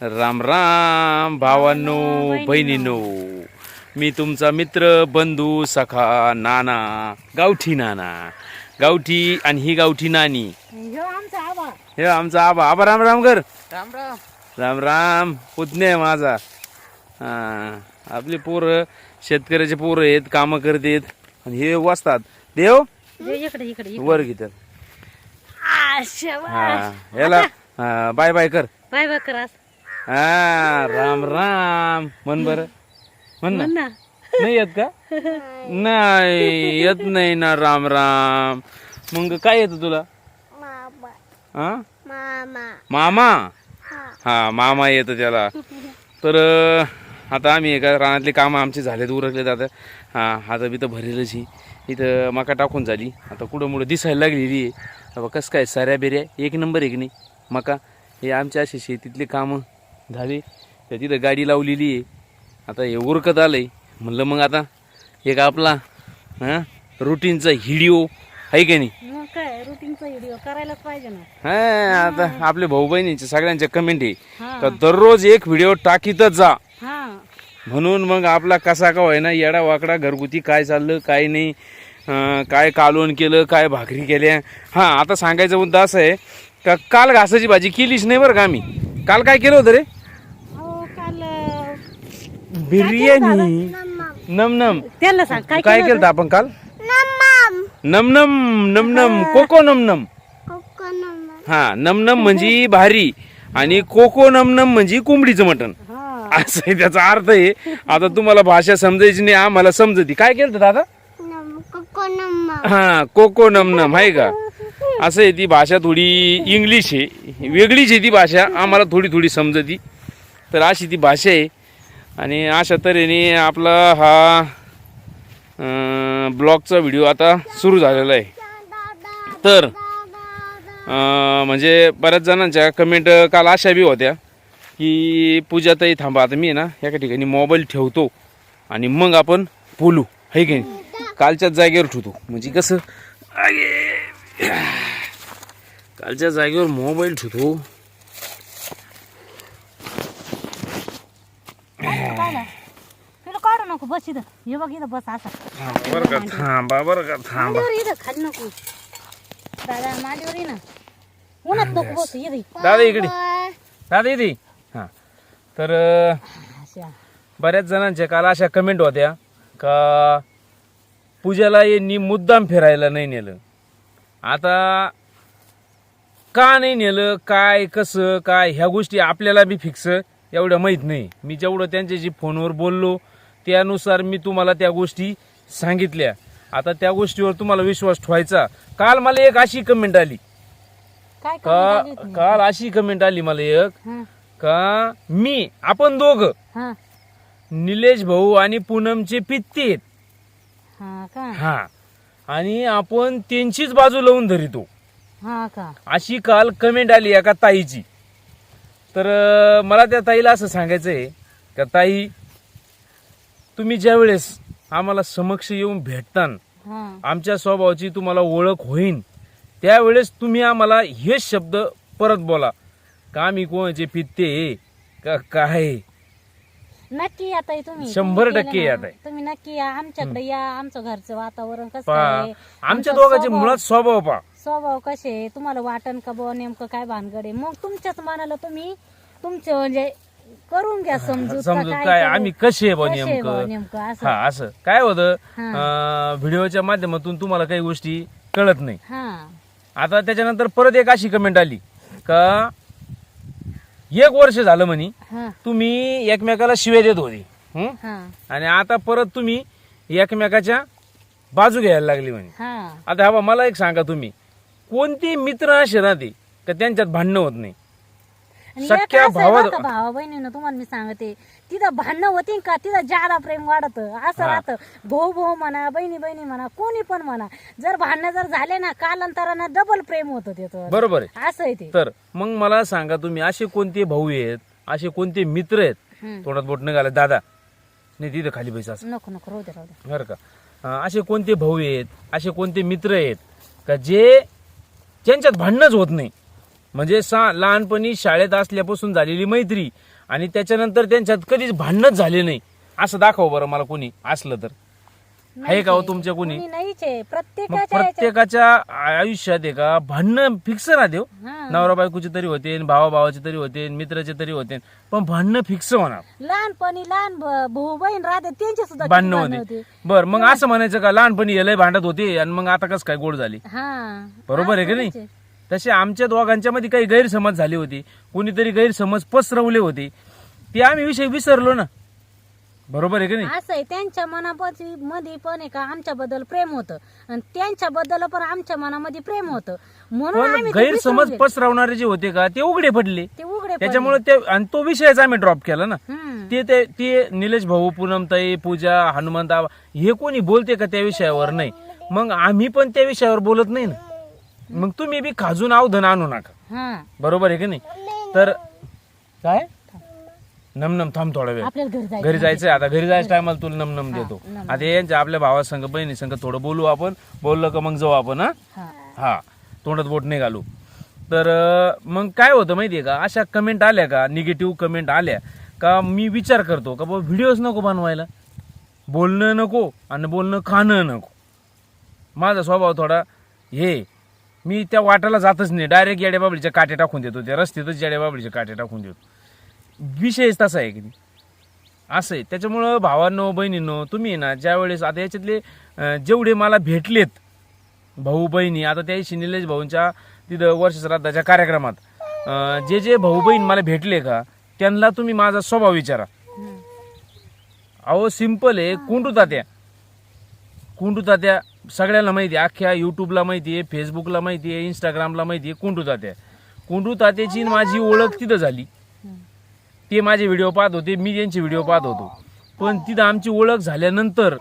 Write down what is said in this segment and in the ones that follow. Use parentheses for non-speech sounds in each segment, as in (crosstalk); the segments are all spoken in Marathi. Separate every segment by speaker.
Speaker 1: राम राम भावांनो बहिणींनो. मी तुमचा मित्र बंधू सखा नाना गावठी नाना. गावठी आणि ही गावठी नानी.
Speaker 2: ह्यो आमचा आबा.
Speaker 1: हे आमचा आबा. आबा राम राम कर.
Speaker 2: राम राम.
Speaker 1: राम राम. पुतणे माझा. हा आपली पोरं शेतकऱ्याचे पोरं आहेत कामं करतात. आणि हे वाचतात. देव. वर घेतात. हा याला हा, बाय बाय कर.
Speaker 2: बाय बाय करास
Speaker 1: हा राम राम. म्हण बर. म्हण ना. नाही येत का? नाही येत नाही ना राम राम. मग काय येतं तुला? हा? मामा. हा. मामा येतं त्याला. तर आता आम्ही एका रानातले कामं आमचे झालेत उरकले आता. हा आता बी तर भरेलच. ही इथं मका टाकून झाली. आता कुठं मुळं दिसायला लागलेली आहे. आता कसं काय साऱ्या बेऱ्या. एक नंबर आहे की नाही? मका. हे आमच्या असे शेतीतले कामं. झाले. त्या तिथं गाडी लावलेली आहे. आता हे उरकत आलंय. म्हणलं मग आता एक आपला हां रुटीनचा हिडिओ आहे की नाही?
Speaker 2: मग काय रुटीनचा व्हिडिओ करायलाच पाहिजे ना.
Speaker 1: हा आता आपले भाऊ बहिणीचे सगळ्यांच्या कमेंट आहे.
Speaker 2: हा.
Speaker 1: तर दररोज एक व्हिडिओ टाकीतच जा.
Speaker 2: हा.
Speaker 1: म्हणून मग आपला कसा का होईना येडा वाकडा घरगुती काय चाललं काय नाही अं, काय कालवण केलं काय भाकरी केल्या. हां आता सांगायचा मुद्दा असं आहे का काल घासाची भाजी केलीच नाही बरं का आम्ही. काल काय केलं होतं रे? बिर्याणी. नम नम
Speaker 2: त्यांना सांग काय
Speaker 1: काय
Speaker 2: केलं
Speaker 1: आपण काल? नम नम नम नम कोको नम नम हा नम नम म्हणजे भारी आणि कोको नम नम म्हणजे कोंबडीचं मटण?
Speaker 2: हा.
Speaker 1: असं आहे त्याचा अर्थ आहे. आता तुम्हाला भाषा समजायची नाही आम्हाला समजती. काय केलं दादा? हा कोको नम नम आहे का? असं आहे ती भाषा थोडी इंग्लिश आहे. वेगळीच आहे ती भाषा. आम्हाला थोडी थोडी समजती. तर अशी ती भाषा आहे. आणि अशा तऱ्हेने आपला हा ब्लॉगचा व्हिडिओ आता सुरू झालेला आहे. तर म्हणजे बऱ्याच जणांच्या कमेंट काल अशा बी होत्या की पूजाताई थांबा आता मी ना एका ठिकाणी मोबाईल ठेवतो आणि मग आपण बोलू. है की कालच्याच जागेवर ठेवतो. म्हणजे कसं? कालच्या जागेवर मोबाईल ठेवतो
Speaker 2: काय ना तुला काढू नको बस इथं हे बघ इथं बस असा.
Speaker 1: थांबा बरं का थांबा बरं का थांबा.
Speaker 2: मांडीवर इथं खाली नको. दादा मांडीवर ये ना. उन्हात नको बस इथे
Speaker 1: दादा इकडे. दादा इथे हां. तर अं,
Speaker 2: अशा.
Speaker 1: बऱ्याच जणांच्या काल अशा कमेंट होत्या का पूजाला यांनी मुद्दाम फिरायला नाही नेलं. आता का नाही नेलं काय कसं काय ह्या गोष्टी आपल्याला बी फिक्स एवढं माहीत नाही. मी जेवढं त्यांच्याशी फोनवर बोललो त्यानुसार मी तुम्हाला त्या गोष्टी सांगितल्या. आता त्या गोष्टीवर तुम्हाला विश्वास ठेवायचा. काल मला एक अशी कमेंट आली.
Speaker 2: काय
Speaker 1: का
Speaker 2: कमी
Speaker 1: काल अशी कमेंट आली मला एक.
Speaker 2: हा.
Speaker 1: का मी आपण दोघं
Speaker 2: हा.
Speaker 1: निलेश भाऊ आणि पूनमचे पित्ते आहेत.
Speaker 2: हा का?
Speaker 1: हा. आणि आपण त्यांचीच बाजू लावून धरितो.
Speaker 2: हा का?
Speaker 1: अशी काल कमेंट आली एका ताईची. तर अं, मला त्या ताईला असं सांगायचं आहे का ताई तुम्ही ज्या वेळेस आम्हाला समक्ष येऊन भेटतान
Speaker 2: हा.
Speaker 1: आमच्या स्वभावाची तुम्हाला ओळख होईन त्यावेळेस तुम्ही आम्हाला हेच शब्द परत बोला. का आम्ही कोणाचे पित्ते का काय?
Speaker 2: नक्की आता हे तुम्ही
Speaker 1: शंभर टक्के यात. आहे.
Speaker 2: तुम्ही नक्की या आमच्याकडे या आमचं घरचं वातावरण कसं आहे?
Speaker 1: आमच्या
Speaker 2: आमचा
Speaker 1: दोघांचे मुळात स्वभाव पहा.
Speaker 2: स्वभाव कसे आहे, तुम्हाला वाटण का बुवा नेमकं काय भानगड आहे? मग तुमच्याच मनाला तुम्ही तुमचे म्हणजे करून घ्या समजूत का
Speaker 1: समजूत
Speaker 2: काय करू?
Speaker 1: आम्ही कसे आहे बुवा
Speaker 2: कसे आहे बुवा
Speaker 1: नेमकं?
Speaker 2: नेमकं? असं.
Speaker 1: हा असं. काय होतं. अं, व्हिडिओच्या माध्यमातून तुम्हाला काही गोष्टी कळत नाही.
Speaker 2: हा.
Speaker 1: आता त्याच्यानंतर परत एक अशी कमेंट आली का एक वर्ष झालं म्हणे
Speaker 2: हा.
Speaker 1: तुम्ही एकमेकाला शिव्या देत होती. हं?
Speaker 2: हा.
Speaker 1: आणि आता परत तुम्ही एकमेकाच्या बाजू घ्यायला लागली म्हणे.
Speaker 2: हा.
Speaker 1: आता हा बा, मला एक सांगा तुम्ही. कोणते मित्र असे राहते का त्यांच्यात भांडणं होत नाही? सख्या भावा-
Speaker 2: भावा बहिणीनं तुम्हाला मी सांगते तिथं भांडणं होती का तिथं जादा प्रेम वाढत असं. राहतं. भाऊ भाऊ म्हणा बहिणी बहिणी म्हणा कोणी पण म्हणा जर भांडणं जर झाले ना कालांतरानं डबल प्रेम होतं त्याचं
Speaker 1: बरोबर आहे.
Speaker 2: असं आहे ते.
Speaker 1: तर मग मला सांगा तुम्ही असे कोणते भाऊ आहेत असे कोणते मित्र आहेत. तोंडात बोट घाला दादा नाही तिथं खाली पैसा
Speaker 2: नको नको राहू दे राहू दे.
Speaker 1: बरं का? असे कोणते भाऊ आहेत असे कोणते मित्र आहेत का जे ज्यांच्यात भांडणच होत नाही? म्हणजे सा लहानपणी शाळेत असल्यापासून झालेली मैत्री आणि त्याच्यानंतर त्यांच्यात कधीच भांडणच झाले नाही. असं दाखव बरं मला कोणी असलं तर. आहे का हो तुमच्या कोणी?
Speaker 2: कोणी नाहीच आहे.
Speaker 1: मग
Speaker 2: प्रत्येकाच्या याच्यात-
Speaker 1: प्रत्येकाच्या आयुष्यात आहे का? भांडणं फिक्स राहते हो.
Speaker 2: हा.
Speaker 1: नवरा बायकोचे तरी होते भावा भावाचे तरी होते मित्राचे तरी होते. पण भांडणं फिक्स होणार.
Speaker 2: लहानपणी लहान भ- भाऊ बहीण राहते त्यांचे सुद्धा किती
Speaker 1: भांडणं
Speaker 2: भांडणं
Speaker 1: होते. बर मग असं म्हणायचं का? लहानपणी यालाही भांडत होते आणि मग आता कसं काय गोड झाली?
Speaker 2: हा.
Speaker 1: बरोबर आहे की नाही? तसे आमच्या दोघांच्या मध्ये काही गैरसमज झाले होते. कोणीतरी गैरसमज पसरवले होते. ते आम्ही विषय विसरलो ना. बरोबर आहे की नाही?
Speaker 2: असं आहे. त्यांच्या मनापती मध्ये पण आहे का आमच्या बद्दल प्रेम होतं. आणि त्यांच्या बद्दल पण आमच्या मनामध्ये प्रेम होतं. म्हणून
Speaker 1: पण
Speaker 2: आम्ही ते
Speaker 1: गैरसमज
Speaker 2: विसरून.
Speaker 1: पसरवणारे जे होते का ते उघडे पडले.
Speaker 2: ते उघडे पडले.
Speaker 1: त्याच्यामुळे ते आणि तो विषयच आम्ही ड्रॉप केला ना.
Speaker 2: हम्म.
Speaker 1: ते ते ते निलेश भाऊ पूनमताई पूजा हनुमंत हे कोणी बोलते का त्या विषयावर? नाही. मग आम्ही पण त्या विषयावर बोलत नाही ना. मग तुम्ही बी खाजून अवधन आणू नका.
Speaker 2: हा.
Speaker 1: बरोबर आहे की नाही? तर काय? नमनम थांब थोडा वेळ.
Speaker 2: आपल्याला घरी जायचं
Speaker 1: घरी जायचंय आता घरी जायचं टायमाला तुला नमनम देतो.
Speaker 2: नम.
Speaker 1: आता यांच्या आपल्या भावासंग बहिणी संग थोडं बोलू आपण. बोललं का मग जाऊ आपण हा?
Speaker 2: हा.
Speaker 1: हा. तोंडात बोट नाही घालू तर अं, मग काय होतं माहितीये का? अशा कमेंट आल्या का? निगेटिव्ह कमेंट आल्या का? मी विचार करतो का बाबा व्हिडिओज नको बनवायला. बोलणं नको आणि बोलणं खाणं नको. माझा स्वभाव थोडा हे मी त्या वाटाला जातच नाही. डायरेक्ट येड्या बाबळीचे काटे टाकून देतो. त्या रस्त्यातच येड्या बाबळीचे काटे टाकून देतो. विषयच तसा आहे की. असं आहे. त्याच्यामुळं भावांनो बहिणींनो तुम्ही ना ज्या वेळेस आता याच्यातले जेवढे मला भेटलेत भाऊ बहिणी आता त्या दिवशी निलेश भाऊंच्या तिथं वर्ष श्राद्धाच्या कार्यक्रमात जे जे भाऊ बहीण मला भेटले का त्यांना तुम्ही माझा स्वभाव विचारा. अहो सिंपल आहे. कुंडू तात्या. कुंडू तात्या सगळ्यांना माहिती आहे अख्ख्या युट्यूबला माहिती आहे फेसबुकला माहिती आहे इंस्टाग्रामला माहिती आहे कुंडू तात्या. कुंडू तात्याची आणि माझी ओळख तिथं झाली. ते माझे व्हिडिओ पाहत होते मी त्यांचे व्हिडिओ पाहत होतो. पण तिथं आमची ओळख झाल्यानंतर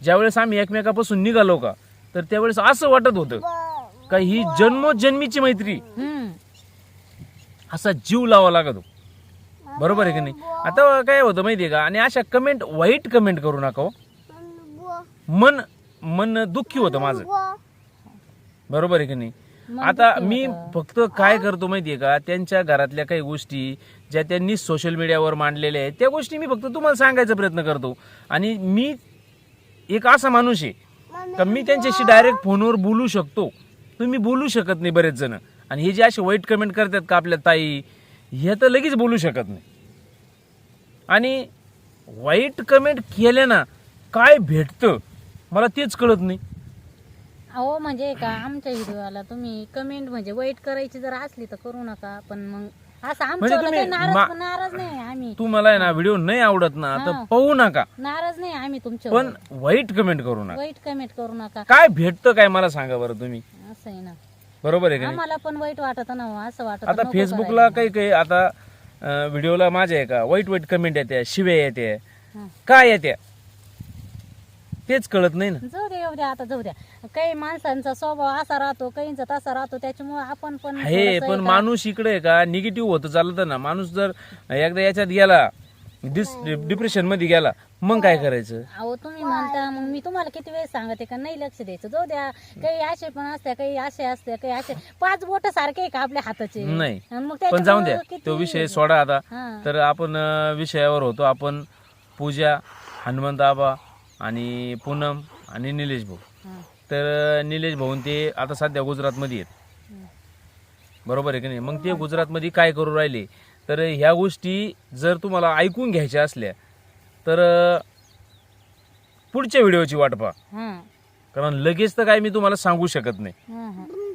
Speaker 1: ज्यावेळेस आम्ही एकमेकापासून निघालो का तर त्यावेळेस असं वाटत होतं का ही जन्मोजन्मीची मैत्री. असा जीव लावा लागतो बरोबर आहे की नाही? आता काय होतं माहितीये का? आणि अशा कमेंट वाईट कमेंट करू नका हो. मन मन दुःखी होतं माझं. बरोबर आहे की नाही? आता मी. फक्त काय करतो माहितीये का? त्यांच्या घरातल्या काही गोष्टी ज्या त्यांनी सोशल मीडियावर मांडलेल्या आहेत त्या गोष्टी मी फक्त तुम्हाला सांगायचा प्रयत्न करतो. आणि मी एक असा माणूस आहे का मी त्यांच्याशी डायरेक्ट फोनवर बोलू शकतो. तुम्ही बोलू शकत नाही बरेच जण. आणि हे जे असे वाईट कमेंट करतात का आपल्या ताई हे तर लगेच बोलू शकत नाही. आणि वाईट कमेंट केल्या ना काय भेटतं? मला तेच कळत नाही.
Speaker 2: अहो म्हणजे का आमच्या व्हिडिओला तुम्ही कमेंट म्हणजे वाईट करायची जर असली तर करू नका पण मग असं
Speaker 1: म्हणजे
Speaker 2: आमच्या
Speaker 1: तुम्ही
Speaker 2: काही नाराज
Speaker 1: मा-
Speaker 2: नाराज नाही आम्ही.
Speaker 1: तू मला आहे ना व्हिडिओ नाही आवडत ना तर
Speaker 2: हा.
Speaker 1: पाहू नका.
Speaker 2: नाराज नाही आम्ही तुमच्या
Speaker 1: पण वाईट कमेंट करू नका.
Speaker 2: वाईट कमेंट करू नका.
Speaker 1: काय भेटतं काय मला सांगा बरं तुम्ही?
Speaker 2: असं आहे ना.
Speaker 1: बरोबर आहे का नाही?
Speaker 2: आम्हाला पण वाईट वाटत ना हो, असं वाटत
Speaker 1: आता
Speaker 2: नको
Speaker 1: फेसबुकला. काही काही आता अं, व्हिडिओला माझ्या आहे का? वाईट वाईट कमेंट येते शिव्या येते. काय येते? तेच कळत नाही ना.
Speaker 2: जाऊ द्या येऊ द्या आता जाऊ द्या काही माणसांचा स्वभाव असा राहतो काहींचा तसा राहतो त्याच्यामुळे आपण पण
Speaker 1: हे
Speaker 2: थोडंसं
Speaker 1: पण
Speaker 2: एका-
Speaker 1: माणूस इकडे आहे का? निगेटिव्ह होतं चालतं ना. माणूस जर एकदा याच्यात गेला डिस डिप्रेशनमध्ये गेला मग काय करायचं?
Speaker 2: अहो तुम्ही म्हणता मग मी तुम्हाला किती वेळ सांगते का? नाही लक्ष द्यायचं. जाऊ द्या. काही असे पण असत्या काही असे असत्या काही असे. पाच बोट सारखे आहे का आपल्या हाताचे?
Speaker 1: नाही.
Speaker 2: आणि मग
Speaker 1: पण जाऊन द्या.
Speaker 2: त्याच्यामुळं किती-
Speaker 1: तो विषय सोडा आता.
Speaker 2: हा.
Speaker 1: तर आपण अं, विषयावर होतो. आपण पूजा हनुमंत आबा आणि पूनम आणि निलेश भाऊ. तर निलेश भाऊ ते आता सध्या गुजरातमध्ये आहेत. बरोबर आहे की नाही? मग ते गुजरातमध्ये काय करू राहिले? तर ह्या गोष्टी जर तुम्हाला ऐकून घ्यायच्या असल्या तर पुढच्या व्हिडिओची वाट पहा. कारण लगेच तर काय मी तुम्हाला सांगू शकत नाही.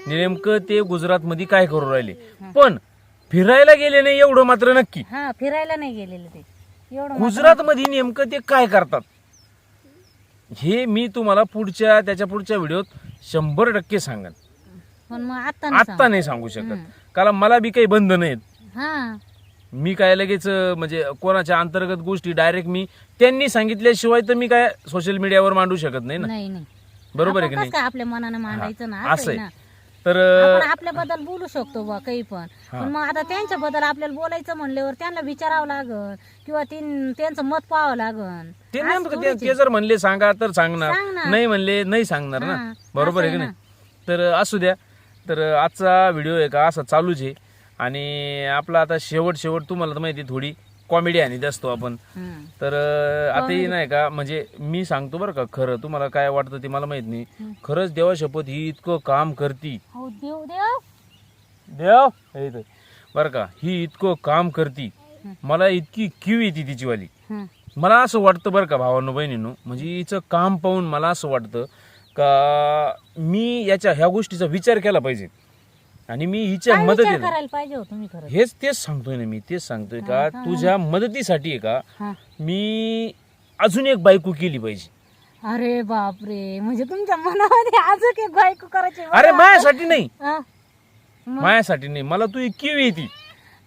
Speaker 1: नेमकं ते गुजरातमध्ये काय करू राहिले? पण फिरायला गेले नाही एवढं मात्र नक्की.
Speaker 2: फिरायला नाही गेलेले ते.
Speaker 1: गुजरातमध्ये नेमकं ते काय करतात? हे मी तुम्हाला पुढच्या त्याच्या पुढच्या व्हिडिओत शंभर टक्के सांगेन.
Speaker 2: पण मग आता नाही
Speaker 1: आत्ता नाही सांगू शकत. कारण मला बी काही बंध नाहीत.
Speaker 2: सांग. हा.
Speaker 1: मी काय लगेच अं, म्हणजे कोणाच्या अंतर्गत गोष्टी डायरेक्ट मी त्यांनी सांगितल्याशिवाय तर मी काय सोशल मीडियावर मांडू शकत नाही ना?
Speaker 2: नाही नाही.
Speaker 1: बरोबर आहे
Speaker 2: आपण
Speaker 1: की नाही?
Speaker 2: काय आपल्या मनानं मांडायचं ना?
Speaker 1: असं
Speaker 2: असं आहे
Speaker 1: आहे.
Speaker 2: ना.
Speaker 1: तर अं,
Speaker 2: आपण आपल्याबद्दल बोलू शकतो बा काही पण. पण मग आता त्यांच्याबद्दल आपल्याला बोलायचं म्हणल्यावर त्यांना विचारावं लागल किंवा तीन- त्यांचं मत पाहावं लागल
Speaker 1: ते
Speaker 2: असं
Speaker 1: नेमकं ते-
Speaker 2: थोडीच
Speaker 1: ते जर म्हणले सांगा तर सांगणार.
Speaker 2: सांगणार.
Speaker 1: नाही म्हणले नाही सांगणार ना.
Speaker 2: हा,
Speaker 1: बरोबर आहे की नाही? तर असू द्या. तर आजचा व्हिडिओ आहे का? असा चालूच आहे. आणि आपला आता शेवट शेवट तुम्हाला तर माहिती आहे, थोडी. कॉमेडी आणि असतो आपण. तर अं, आताही नाही का म्हणजे मी सांगतो बरं का खरं तुम्हाला काय वाटतं ते मला माहीत नाही. खरंच देवा शपथ ही इतकं काम करती.
Speaker 2: हो देव देव.
Speaker 1: देव? हे इथं. बरं का ही इतकं काम करती. मला इतकी किव येते तिचीवाली.
Speaker 2: हम्म.
Speaker 1: मला असं वाटतं बरं का भावांनो बहिणींनो म्हणजे हिचं काम पाहून मला असं वाटतं का मी याच्या ह्या गोष्टीचा विचार केला पाहिजे. आणि मी हिच्या
Speaker 2: काय विचार
Speaker 1: मदतीने
Speaker 2: करायला पाहिजे हो तुम्ही खरं
Speaker 1: हेच तेच सांगतोय ना मी तेच सांगतोय का तुझ्या मदतीसाठी आहे का
Speaker 2: हा.
Speaker 1: मी अजून एक बायको केली पाहिजे.
Speaker 2: अरे बापरे म्हणजे तुमच्या मनामध्ये अजून एक बायको करायची
Speaker 1: अरे माझ्यासाठी नाही.
Speaker 2: हा.
Speaker 1: माझ्यासाठी नाही मला तू किव येते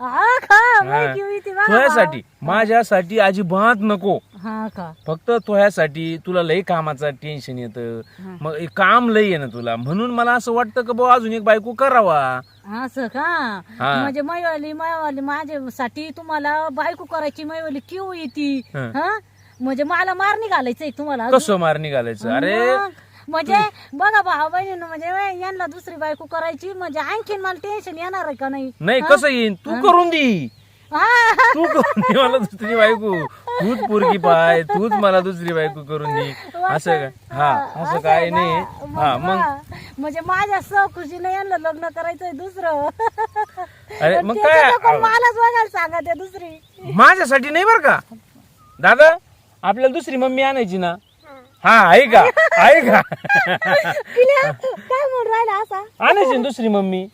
Speaker 2: हा का. माहिती होती बघा
Speaker 1: तुझ्यासाठी माझ्यासाठी अजिबात नको.
Speaker 2: हा का?
Speaker 1: फक्त तुझ्यासाठी तुला लई कामाचं टेन्शन येतं. मग काम लई आहे ना तुला. म्हणून मला असं वाटतं की बुवा अजून एक बायको करावा.
Speaker 2: असं का?
Speaker 1: हा.
Speaker 2: म्हणजे मैवाली मैवाली माझ्यासाठी तुम्हाला बायको करायची मैवाली किव येते?
Speaker 1: हा.
Speaker 2: हा? म्हणजे मला मारणी घालायचंय तुम्हाला अजून.
Speaker 1: कसं मारणी घालायचं? अरे
Speaker 2: मग, म्हणजे बघा भाऊ बहिणीनं म्हणजे यांना दुसरी बायको करायची म्हणजे आणखीन मला टेन्शन येणार आहे का नाही?
Speaker 1: नाही कसं येईन? तू करून दे.
Speaker 2: हा,
Speaker 1: तू करून दे मला दुसरी बायको. तूच पोरगी पाय तूच मला दुसरी बायको करून दे. असं का हा असं काय नाही. हा मग
Speaker 2: म्हणजे माझ्या सहखुशीने यांना लग्न करायचंय दुसरं.
Speaker 1: अरे
Speaker 2: पण
Speaker 1: मग
Speaker 2: त्याची
Speaker 1: काय?
Speaker 2: मलाच बघायला सांगा त्या दुसरी.
Speaker 1: माझ्यासाठी नाही बरं का? दादा आपल्याला दुसरी मम्मी आणायची ना? हा आहे का? (laughs) आहे का?
Speaker 2: पिल्या, काय म्हणून राहिला असा?
Speaker 1: आणायची ना दुसरी मम्मी?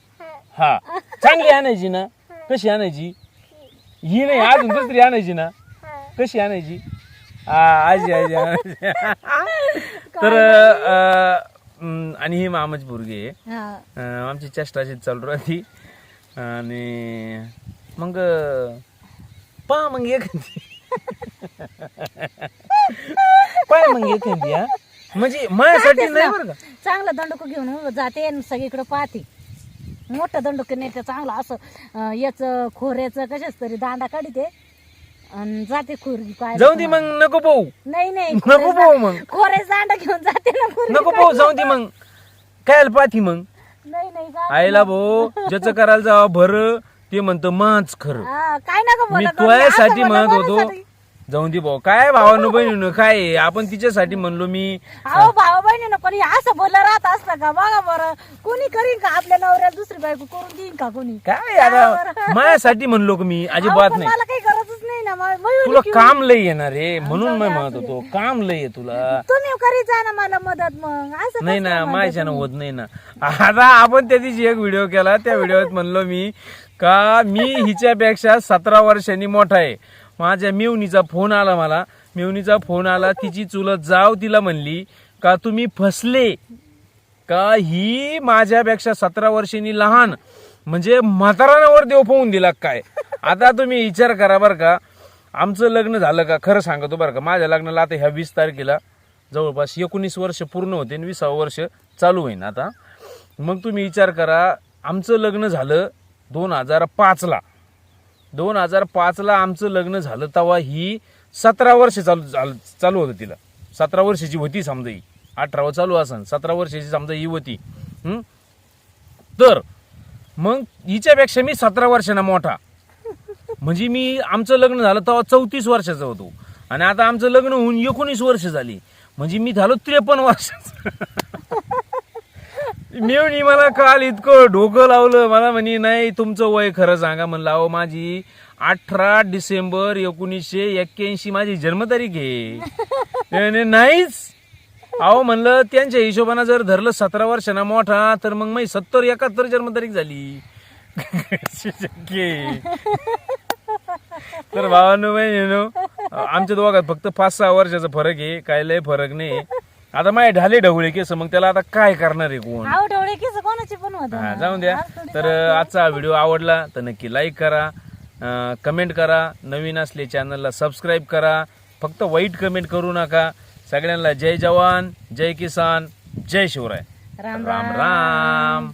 Speaker 1: हा. चांगली आणायची ना? कशी आणायची? ही नाही अजून दुसरी आणायची ना? कशी आणायची? हा आजी आजी आणायची (laughs) तर अं, अं, आणि ही मामाची पोरगी आहे.
Speaker 2: हा.
Speaker 1: अं, आमची चेष्टा अशीच चालू राहती. आणि मग पा मग एखादी (laughs) पाय मग हा. म्हणजे माझ्यासाठी नाही बरं का?
Speaker 2: चांगलं दंडक घेऊन उभं जाते आणि सगळीकडे पाहते. मोठं दंडक नाही ते चांगलं असं अं, याचं खोऱ्याचं कशाच तरी दांडा काढते आणि जाते काय
Speaker 1: जाऊ दे मग नको पाहू.
Speaker 2: नाही नाही
Speaker 1: नको पाहू मग.
Speaker 2: खोऱ्याच दांडा घेऊन जाते ना
Speaker 1: नको पाहू जाऊ दे मग. काय पाठी मग?
Speaker 2: नाही नाही
Speaker 1: आईला भाऊ ज्याचं करायला जावा भर ते म्हणतं माच खरं.
Speaker 2: हा, काय नका
Speaker 1: मी
Speaker 2: बोला करू. असं
Speaker 1: तुझ्यासाठी
Speaker 2: बोला
Speaker 1: म्हणत होतो
Speaker 2: कोणासाठी?
Speaker 1: जाऊन दे भाऊ. काय भावानं बहिणीनं काय आहे? आपण तिच्यासाठी म्हणलो मी.
Speaker 2: अहो भावा बहिणीनं पण हे असं बोललं राहत असतं का? बघा बरं. कोणी करीन का आपल्या नवऱ्याला दुसरी बायको करून देईन का कोणी?
Speaker 1: काय आता? माझ्यासाठी म्हणलो का मी? अजिबात नाही.
Speaker 2: मला काही गरजच नाही ना. मग
Speaker 1: तुला काम लय येणार रे म्हणून मी म्हणत होतो काम लय आहे तुला.
Speaker 2: तुम्ही करीत जा ना मला मदत मग. असं
Speaker 1: नाही ना माझ्यानं
Speaker 2: तुम्ही?
Speaker 1: होत नाही ना. आता आपण त्या दिवशी एक व्हिडिओ केला. त्या व्हिडिओत म्हणलो मी का मी हिच्यापेक्षा सतरा वर्षांनी मोठा आहे. माझ्या मेवणीचा फोन आला मला. मेवणीचा फोन आला तिची चुलत जाव तिला म्हणली का तुम्ही फसले? का ही माझ्यापेक्षा सतरा वर्षांनी लहान? म्हणजे म्हातारानावर देव पोहून दिला काय? आता तुम्ही विचार करा बरं का. आमचं लग्न झालं का? खरं सांगतो बरं का. माझ्या लग्नाला आता ह्या वीस तारखेला जवळपास एकोणीस वर्ष पूर्ण होते आणि विसावं वर्ष चालू होईन आता. मग तुम्ही विचार करा. आमचं लग्न झालं दोन हजार पाचला. दोन हजार पाचला आमचं लग्न झालं तेव्हा ही सतरा वर्ष चालू चाल- चालू होतं तिला. सतरा वर्षाची होती समजा ही. अठरावं चालू असन. सतरा वर्षाची समजा ही होती. तर मग हिच्यापेक्षा मी सतरा वर्षांना मोठा. म्हणजे मी आमचं लग्न झालं तेव्हा चौतीस वर्षाचा होतो. आणि आता आमचं लग्न होऊन एकोणीस वर्ष झाली. म्हणजे मी झालो त्रेपन्न वर्षाचं. मेवणी मला काल इतकं डोकं लावलं. मला म्हणे नाही तुमचं वय खरं सांगा. म्हणलं अहो माझी अठरा डिसेंबर एकोणीसशे एक्क्याऐंशी माझी जन्मतारीख आहे. ते नाहीच. अहो म्हणलं त्यांच्या हिशोबानं जर धरलं सतरा वर्षांना मोठा तर मग मी सत्तर एकाहत्तर जन्मतारीख झाली. शक्य आहे. तर भावानो बहिणीनो आमच्या दोघात फक्त पाच सहा वर्षाचा फरक आहे. काय लय फरक नाही. आता माझे ढाले ढवळे केस मग त्याला आता काय करणार आहे कोण?
Speaker 2: डोळे केस कोणाचे पण होत
Speaker 1: हा जाऊन द्या. तर आजचा व्हिडिओ आवडला तर नक्की लाईक करा कमेंट करा नवीन असले चॅनलला सबस्क्राईब करा फक्त वाईट कमेंट करू नका. सगळ्यांना जय जवान जय किसान जय शिवराय.
Speaker 2: राम
Speaker 1: राम. राम.